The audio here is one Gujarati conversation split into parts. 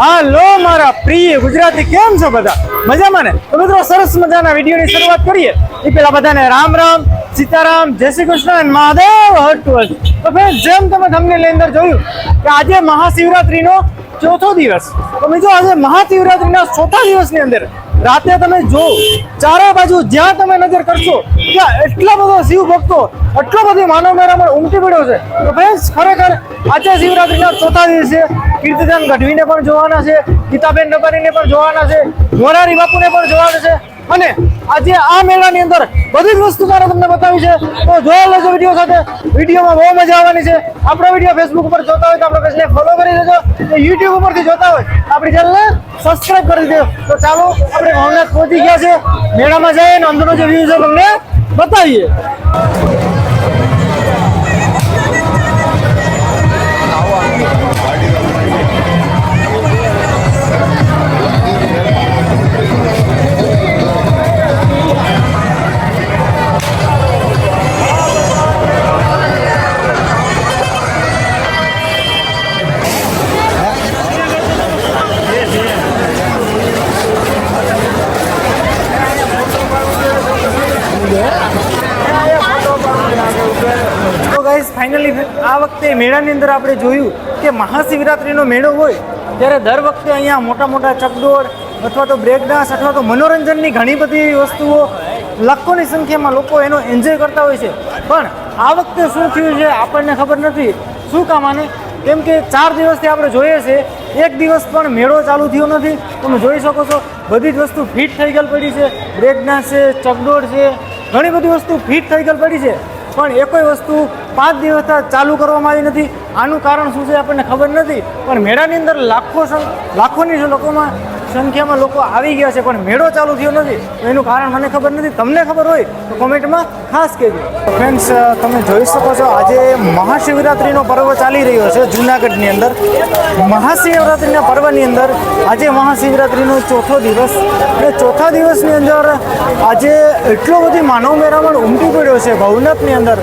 હાલો મારા પ્રિય ગુજરાતી, કેમ છો બધા? મજામાં ને? તો મિત્રો સરસ મજાના વિડીયોની શરૂઆત કરીએ. એ પેલા બધાને રામ રામ, સીતારામ, જય શ્રી કૃષ્ણ અને મહાદેવ હરટુઅલ તો ફ્રેન્ડ જેમ તમે તમને અંદર જોયું કે આજે મહાશિવરાત્રીનો ચોથો દિવસ. તો મિત્રો આજે મહાશિવરાત્રીના ચોથા દિવસની અંદર રાતે તમે જો, ચારે બાજુ જ્યાં તમે નજર કરશો, ત્યાં એટલા બધો શિવ ભક્તો, એટલો બધી માનવ મેળામાં ઉમટી પડ્યો છે. તો ફ્રેન્ડ્સ ખરેખર આજે શિવરાત્રિના ચોથા દિવસે કીર્તિદાન ગઢવીને પણ જોવાના છે, ગીતાબેન નગરીને પણ જોવાના છે, મોરારી બાપુને પણ જોવાના છે. અને આજે આ મેળાની અંદર બધી જ વસ્તુ મારે તમને બતાવી છે. તો જોયા લેજો વીડિયો સાથે. વિડીયોમાં બહુ મજા આવવાની છે. આપણો વીડિયો ફેસબુક ઉપર જોતા હોય તો આપણે પેજને ફોલો કરી દેજો યુટ્યુબ ઉપરથી જોતા હોય, આપણી ચેનલને સબસ્ક્રાઇબ કરી દેજો. તો ચાલો, આપણે ભવનાથ પહોંચી ગયા છે. મેળામાં જઈએ અને અંદરનો જે વ્યૂ છે તમને બતાવીએ. ફાઇનલી આ વખતે મેળાની અંદર આપણે જોયું કે મહાશિવરાત્રિનો મેળો હોય, ત્યારે દર વખતે અહીંયા મોટા મોટા ચકડોળ અથવા તો બ્રેક ડાન્સ અથવા તો મનોરંજનની ઘણી બધી વસ્તુઓ લાખોની સંખ્યામાં લોકો એનો એન્જોય કરતા હોય છે. પણ આ વખતે શું થયું છે આપણને ખબર નથી. શું કામ આને? કેમ કે ચાર દિવસથી આપણે જોઈએ છે, એક દિવસ પણ મેળો ચાલુ થયો નથી. તમે જોઈ શકો છો, બધી જ વસ્તુ ફિટ થઈ ગયેલ પડી છે. બ્રેક ડાન્સ છે, ચકડોળ છે, ઘણી બધી વસ્તુ ફિટ થઈ ગયેલ પડી છે. પણ એ કોઈ વસ્તુ પાંચ દિવસ ચાલુ કરવામાં આવી નથી. આનું કારણ શું છે આપણને ખબર નથી. પણ મેળાની અંદર લાખો લાખોની લોકોમાં સંખ્યામાં લોકો આવી ગયા છે, પણ મેળો ચાલુ થયો નથી. એનું કારણ મને ખબર નથી. તમને ખબર હોય તો કોમેન્ટમાં ખાસ કહેજો. ફ્રેન્ડ્સ તમે જોઈ શકો છો, આજે મહાશિવરાત્રિનો પર્વ ચાલી રહ્યો છે જૂનાગઢની અંદર. મહાશિવરાત્રિના પર્વની અંદર આજે મહાશિવરાત્રિનો ચોથો દિવસ. અને ચોથા દિવસની અંદર આજે એટલો બધી માનવ મેળામણ ઉમટી પડ્યો છે, ભવનાથની અંદર.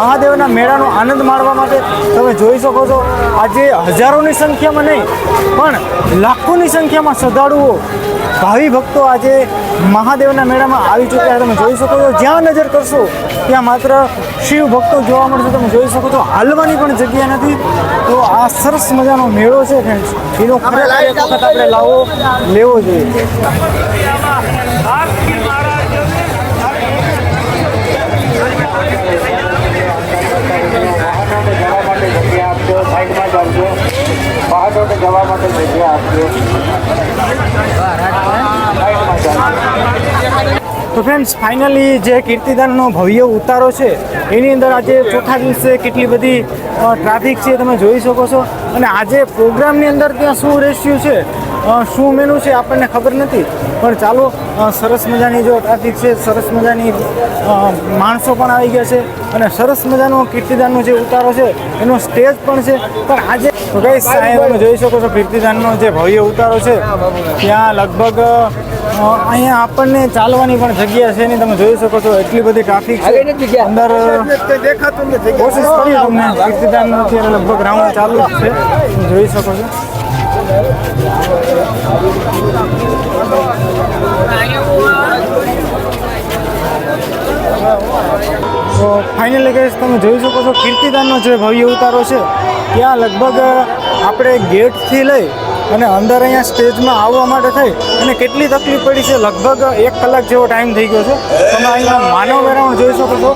મહાદેવના મેળાનો આનંદ માણવા માટે તમે જોઈ શકો છો. આજે હજારોની સંખ્યામાં નહીં, પણ લાખોની સંખ્યામાં શ્રદ્ધાળુઓ ભાવિ ભક્તો આજે મહાદેવના મેળામાં આવી ચૂક્યા છે. તમે જોઈ શકો છો જ્યાં નજર કરશો ત્યાં માત્ર શિવ ભક્તો જોવા મળશે. તમે જોઈ શકો છો હાલવાની પણ જગ્યા નથી. તો આ સરસ મજાનો મેળો છે ફ્રેન્ડ્સ એનો ખરેખર એક વખત આપણે લાવો લેવો જોઈએ. જવા માટે જગ્યા આપજો. તો ફ્રેન્ડ્સ ફાઇનલી જે કીર્તિદાનનો ભવ્ય ઉતારો છે, એની અંદર આજે ચોથા દિવસે કેટલી બધી ટ્રાફિક છે તમે જોઈ શકો છો. અને આજે પ્રોગ્રામની અંદર ત્યાં શું રેસ્યું છે શું મેનુ છે આપણને ખબર નથી. પણ ચાલો સરસ મજાની જો ટ્રાફિક છે સરસ મજાની માણસો પણ આવી ગયા છે અને સરસ મજાનો કીર્તિદાનનો જે ઉતારો છે એનો સ્ટેજ પણ છે. પણ આજે તો કઈ સાહેબ તમે જોઈ શકો છો કીર્તિદાનનો જે ભવ્ય ઉતારો છે. ત્યાં લગભગ અહીંયા આપણને ચાલવાની પણ જગ્યા છે નહીં તમે જોઈ શકો છો. એટલી બધી ટ્રાફિક છે. અંદર કોશિશ કરી તમને. કીર્તિદાન અત્યારે લગભગ રાઉન્ડ ચાલુ જ છે. જોઈ શકો છો. તો ફાઇનલી કહીશ તમે જોઈ શકો છો કીર્તિદાનનો જે ભવ્ય ઉતારો છે, ત્યાં લગભગ આપણે ગેટથી લઈ અને અંદર અહીંયા સ્ટેજમાં આવવા માટે થઈ અને કેટલી તકલીફ પડી છે, લગભગ એક કલાક જેવો ટાઈમ થઈ ગયો છે. તમે અહીંયા માનવ મેળાવણ જોઈ શકો છો,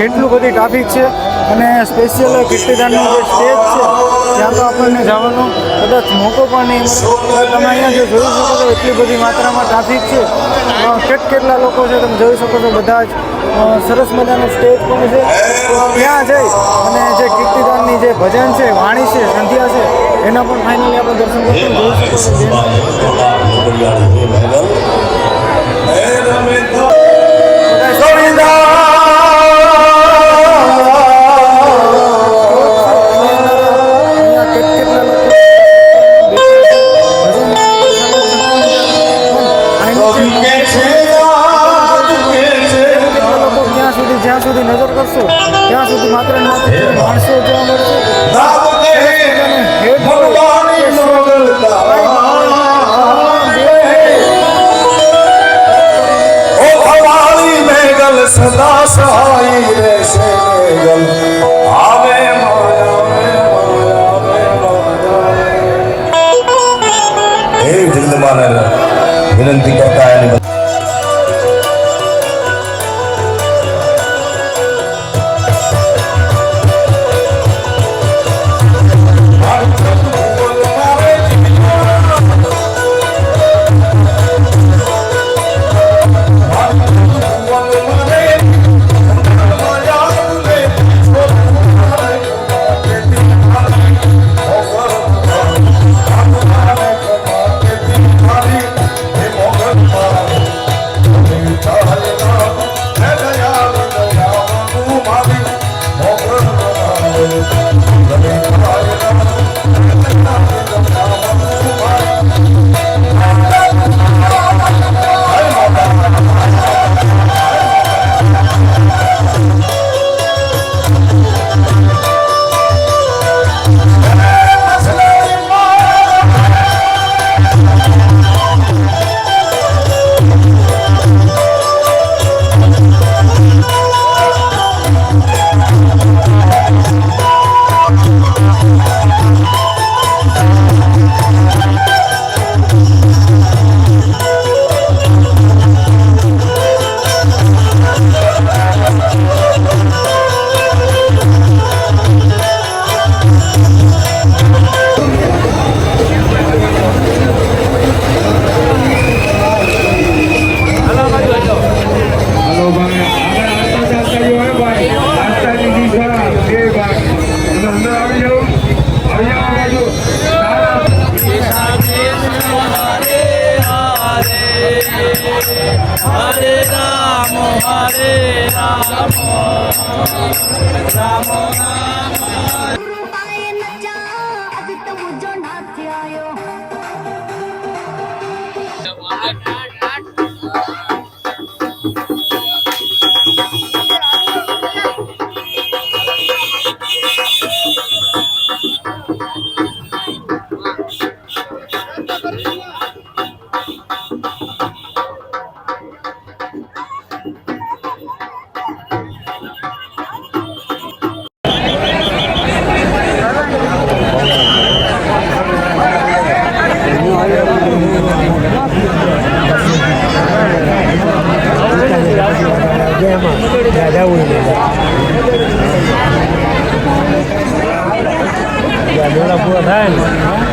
કેટલું બધી ટ્રાફિક છે અને સ્પેશિયલ કીર્તિદાનનો જે સ્ટેજ છે ત્યાં તો આપણને જવાનો કદાચ મોકો પણ નહીં મળે તમે અહીંયા જે જોઈ શકો છો એટલી બધી માત્રામાં ટ્રાફિક છે કેટ કેટલા લોકો છે તમે જોઈ શકો છો બધા જ સરસ મજાનું સ્ટેજ પણ છે ત્યાં જઈ અને જે કીર્તિદાનની જે ભજન છે વાણી છે સંધ્યા છે એના પણ ફાઇનલી આપણે દર્શન કરશું જોઈ શકો છો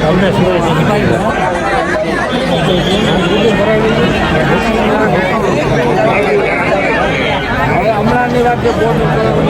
તમને હવે હમણાંની વાત બોર્ડ